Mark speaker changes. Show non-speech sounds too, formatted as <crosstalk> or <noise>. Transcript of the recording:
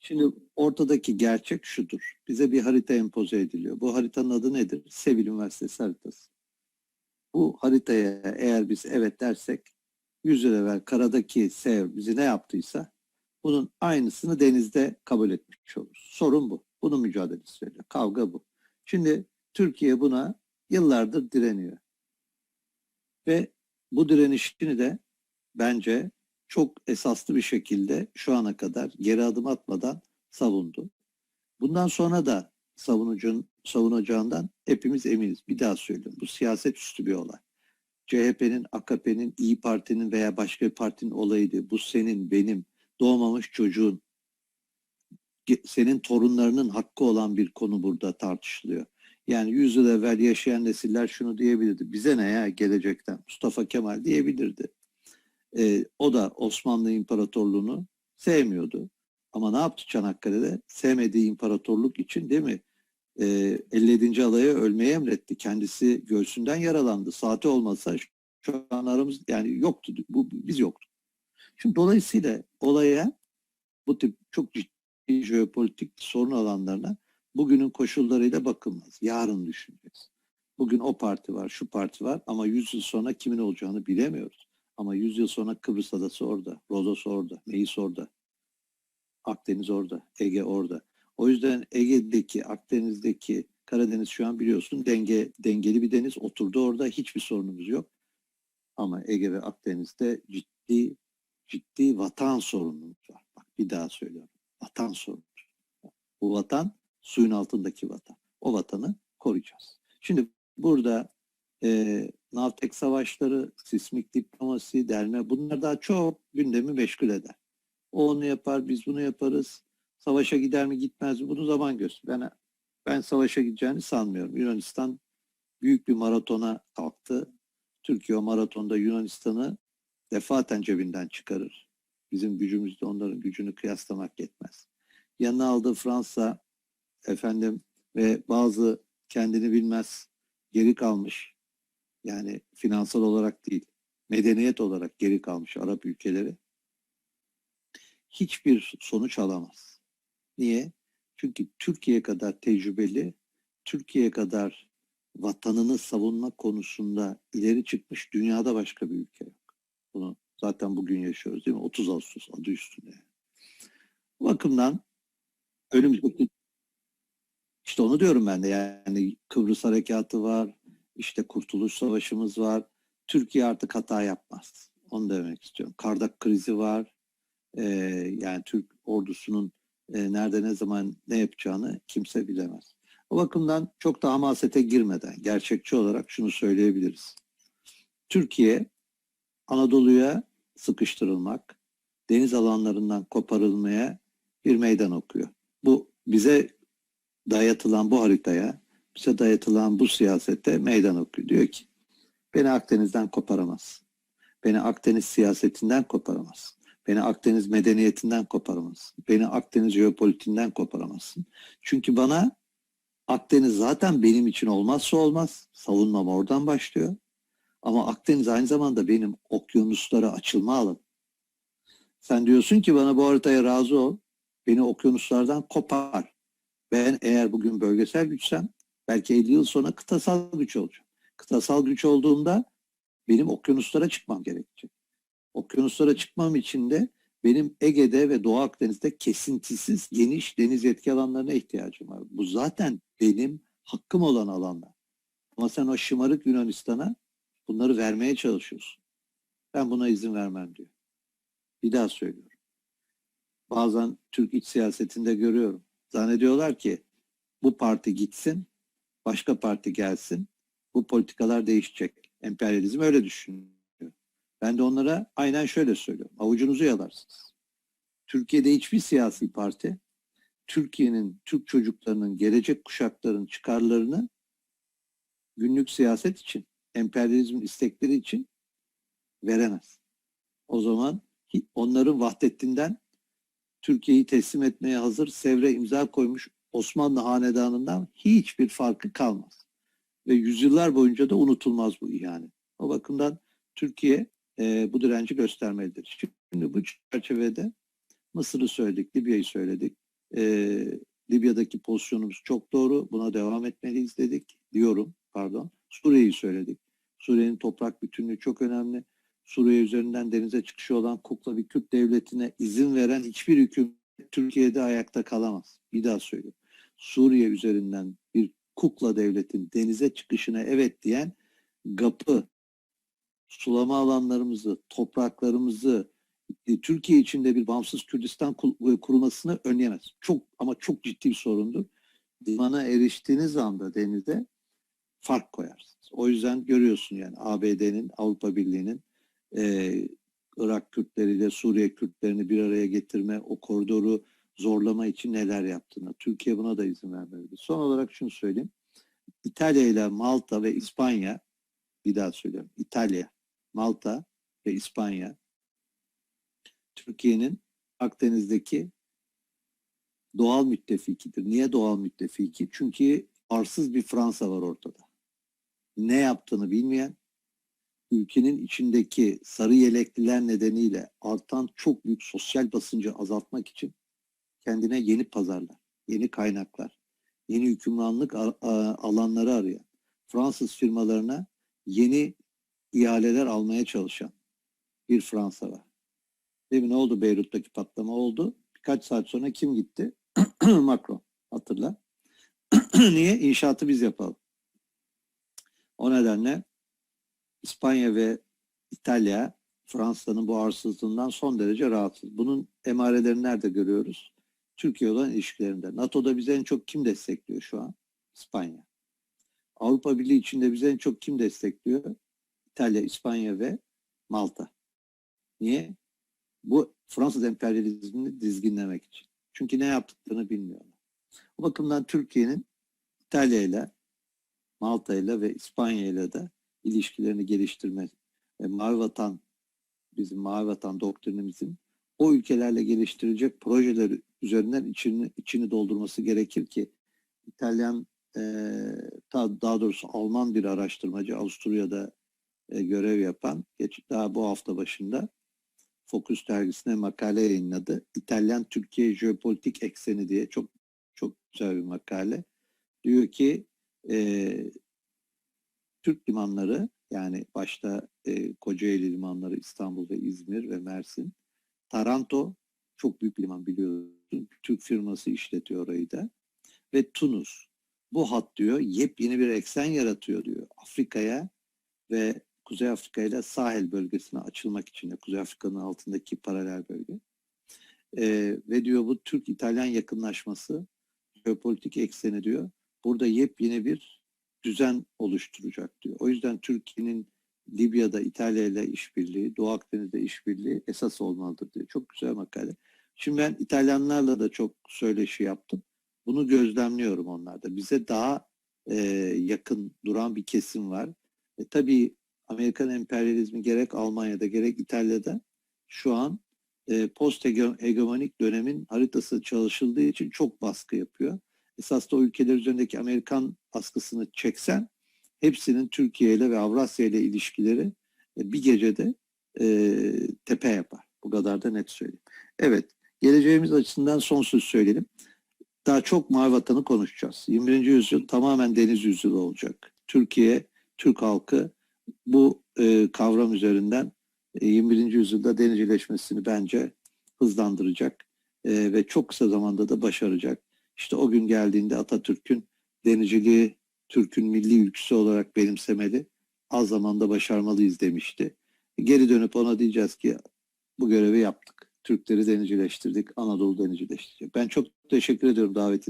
Speaker 1: Şimdi ortadaki gerçek şudur. Bize bir harita empoze ediliyor. Bu haritanın adı nedir? Sevil Üniversitesi haritası. Bu haritaya eğer biz evet dersek 100 yıl evvel karadaki sev bizi ne yaptıysa bunun aynısını denizde kabul etmiş oluruz. Sorun bu. Bunun mücadelesi veriyor. Kavga bu. Şimdi Türkiye buna yıllardır direniyor. Ve bu direnişini de bence çok esaslı bir şekilde şu ana kadar geri adım atmadan savundu. Bundan sonra da savunucun savunacağından hepimiz eminiz. Bir daha söylüyorum. Bu siyaset üstü bir olay. CHP'nin, AKP'nin, İyi Parti'nin veya başka bir partinin olayıydı. Bu senin, benim, doğmamış çocuğun, senin torunlarının hakkı olan bir konu burada tartışılıyor. Yani 100 yıl evvel yaşayan nesiller şunu diyebilirdi. Bize ne ya gelecekten? Mustafa Kemal diyebilirdi. Ee, o da Osmanlı İmparatorluğunu sevmiyordu. Ama ne yaptı Çanakkale'de? Sevmediği imparatorluk için değil mi? Ee, 57. alaya ölmeyi emretti. Kendisi göğsünden yaralandı. Saati olmasa şu an aramız yani yoktu. Bu, biz yoktuk. Şimdi dolayısıyla olaya bu tip çok ciddi jeopolitik sorun alanlarına bugünün koşullarıyla bakılmaz. Yarın düşüneceğiz. Bugün o parti var, şu parti var ama 100 yıl sonra kimin olacağını bilemiyoruz. Ama 100 yıl sonra Kıbrıs Adası orada, Rodos orada, Meis orada, Akdeniz orada, Ege orada. O yüzden Ege'deki, Akdeniz'deki, Karadeniz şu an biliyorsun denge dengeli bir deniz oturdu orada hiçbir sorunumuz yok. Ama Ege ve Akdeniz'de ciddi ciddi vatan sorunumuz var. Bak bir daha söylüyorum. Vatan sorunumuz. Bu vatan suyun altındaki vatan. O vatanı koruyacağız. Şimdi burada e, Navtek savaşları, sismik diplomasi, derme bunlar daha çok gündemi meşgul eder. O onu yapar, biz bunu yaparız. Savaşa gider mi gitmez mi bunu zaman gösterir. Ben, ben savaşa gideceğini sanmıyorum. Yunanistan büyük bir maratona kalktı. Türkiye o maratonda Yunanistan'ı defaten cebinden çıkarır. Bizim gücümüzde onların gücünü kıyaslamak yetmez. Yanına aldığı Fransa efendim ve bazı kendini bilmez geri kalmış yani finansal olarak değil medeniyet olarak geri kalmış Arap ülkeleri hiçbir sonuç alamaz. Niye? Çünkü Türkiye kadar tecrübeli, Türkiye kadar vatanını savunma konusunda ileri çıkmış dünyada başka bir ülke yok. Bunu zaten bugün yaşıyoruz değil mi? 30 Ağustos adı üstünde. Bu bakımdan önümüzdeki işte onu diyorum ben de yani Kıbrıs Harekatı var, işte Kurtuluş Savaşımız var. Türkiye artık hata yapmaz. Onu demek istiyorum. Kardak krizi var. Ee, yani Türk ordusunun e, nerede ne zaman ne yapacağını kimse bilemez. O bakımdan çok da hamasete girmeden gerçekçi olarak şunu söyleyebiliriz. Türkiye Anadolu'ya sıkıştırılmak, deniz alanlarından koparılmaya bir meydan okuyor. Bu bize dayatılan bu haritaya, bize dayatılan bu siyasete meydan okuyor. Diyor ki, beni Akdeniz'den koparamaz. Beni Akdeniz siyasetinden koparamaz. Beni Akdeniz medeniyetinden koparamazsın. Beni Akdeniz jeopolitiğinden koparamazsın. Çünkü bana Akdeniz zaten benim için olmazsa olmaz. Savunmam oradan başlıyor. Ama Akdeniz aynı zamanda benim okyanuslara açılma alanım. Sen diyorsun ki bana bu haritaya razı ol. Beni okyanuslardan kopar. Ben eğer bugün bölgesel güçsem belki 50 yıl sonra kıtasal güç olacağım. Kıtasal güç olduğunda benim okyanuslara çıkmam gerekecek. Okyanuslara çıkmam için de benim Ege'de ve Doğu Akdeniz'de kesintisiz geniş deniz yetki alanlarına ihtiyacım var. Bu zaten benim hakkım olan alanlar. Ama sen o şımarık Yunanistan'a bunları vermeye çalışıyorsun. Ben buna izin vermem diyor. Bir daha söylüyorum. Bazen Türk iç siyasetinde görüyorum. Zannediyorlar ki bu parti gitsin, başka parti gelsin, bu politikalar değişecek. Emperyalizm öyle düşünüyor. Ben de onlara aynen şöyle söylüyorum. Avucunuzu yalarsınız. Türkiye'de hiçbir siyasi parti Türkiye'nin, Türk çocuklarının, gelecek kuşakların çıkarlarını günlük siyaset için, emperyalizmin istekleri için veremez. O zaman onların vahdetinden Türkiye'yi teslim etmeye hazır Sevre imza koymuş Osmanlı Hanedanı'ndan hiçbir farkı kalmaz. Ve yüzyıllar boyunca da unutulmaz bu ihanet. O bakımdan Türkiye e, bu direnci göstermelidir. Şimdi bu çerçevede Mısır'ı söyledik, Libya'yı söyledik. e, Libya'daki pozisyonumuz çok doğru. Buna devam etmeliyiz dedik. Diyorum pardon. Suriye'yi söyledik. Suriye'nin toprak bütünlüğü çok önemli. Suriye üzerinden denize çıkışı olan kukla bir Kürt devletine izin veren hiçbir hükümet Türkiye'de ayakta kalamaz. Bir daha söylüyorum. Suriye üzerinden bir kukla devletin denize çıkışına evet diyen GAP'ı, sulama alanlarımızı, topraklarımızı, e, Türkiye içinde bir bağımsız Kürdistan e, kurulmasını önleyemez. Çok ama çok ciddi bir sorundur. Limana eriştiğiniz anda denizde fark koyarsınız. O yüzden görüyorsun yani ABD'nin, Avrupa Birliği'nin e, Irak Kürtleriyle Suriye Kürtlerini bir araya getirme, o koridoru zorlama için neler yaptığını. Türkiye buna da izin vermedi. Son olarak şunu söyleyeyim. İtalya ile Malta ve İspanya, bir daha söylüyorum. İtalya, Malta ve İspanya Türkiye'nin Akdeniz'deki doğal müttefikidir. Niye doğal müttefiki? Çünkü arsız bir Fransa var ortada. Ne yaptığını bilmeyen, ülkenin içindeki sarı yelekliler nedeniyle artan çok büyük sosyal basıncı azaltmak için kendine yeni pazarlar, yeni kaynaklar, yeni hükümranlık alanları arayan, Fransız firmalarına yeni ihaleler almaya çalışan bir Fransa var. Değil mi? Ne oldu Beyrut'taki patlama oldu. Birkaç saat sonra kim gitti? <clears throat> Macron. Hatırla. <clears throat> Niye? İnşaatı biz yapalım. O nedenle İspanya ve İtalya Fransa'nın bu arsızlığından son derece rahatsız. Bunun emarelerini nerede görüyoruz? Türkiye olan ilişkilerinde. NATO'da bizi en çok kim destekliyor şu an? İspanya. Avrupa Birliği içinde bizi en çok kim destekliyor? İtalya, İspanya ve Malta. Niye? Bu Fransız emperyalizmini dizginlemek için. Çünkü ne yaptıklarını bilmiyorlar. O bakımdan Türkiye'nin İtalya ile, Malta ile ve İspanya ile de ilişkilerini geliştirme ve Mavi Vatan, bizim Mavi Vatan doktrinimizin o ülkelerle geliştirecek projeler üzerinden içini, içini doldurması gerekir ki İtalyan e, daha doğrusu Alman bir araştırmacı Avusturya'da e, görev yapan geç, daha bu hafta başında Focus dergisine makale yayınladı. İtalyan Türkiye jeopolitik ekseni diye çok çok güzel bir makale. Diyor ki e, Türk limanları yani başta e, Kocaeli limanları İstanbul ve İzmir ve Mersin. Taranto çok büyük liman biliyorsun. Türk firması işletiyor orayı da. Ve Tunus. Bu hat diyor yepyeni bir eksen yaratıyor diyor. Afrika'ya ve Kuzey Afrika ile sahil bölgesine açılmak için de Kuzey Afrika'nın altındaki paralel bölge. Ee, ve diyor bu Türk-İtalyan yakınlaşması jeopolitik ekseni diyor. Burada yepyeni bir düzen oluşturacak diyor. O yüzden Türkiye'nin Libya'da İtalya ile işbirliği, Doğu Akdeniz'de işbirliği esas olmalıdır diyor. Çok güzel makale. Şimdi ben İtalyanlarla da çok söyleşi yaptım. Bunu gözlemliyorum onlarda. Bize daha e, yakın duran bir kesim var. E, tabii Amerikan emperyalizmi gerek Almanya'da gerek İtalya'da şu an e, post hegemonik dönemin haritası çalışıldığı için çok baskı yapıyor. Esas da o ülkeler üzerindeki Amerikan baskısını çeksen hepsinin Türkiye ile ve Avrasya ile ilişkileri e, bir gecede e, tepe yapar. Bu kadar da net söyleyeyim. Evet, geleceğimiz açısından son söz söyleyelim. Daha çok mavi vatanı konuşacağız. 21. yüzyıl tamamen deniz yüzyılı olacak. Türkiye, Türk halkı bu e, kavram üzerinden e, 21. yüzyılda denizcileşmesini bence hızlandıracak e, ve çok kısa zamanda da başaracak. İşte o gün geldiğinde Atatürk'ün denizciliği Türk'ün milli ülküsü olarak benimsemeli, az zamanda başarmalıyız demişti. Geri dönüp ona diyeceğiz ki bu görevi yaptık. Türkleri denizcileştirdik, Anadolu denizcileştirecek. Ben çok teşekkür ediyorum davetiniz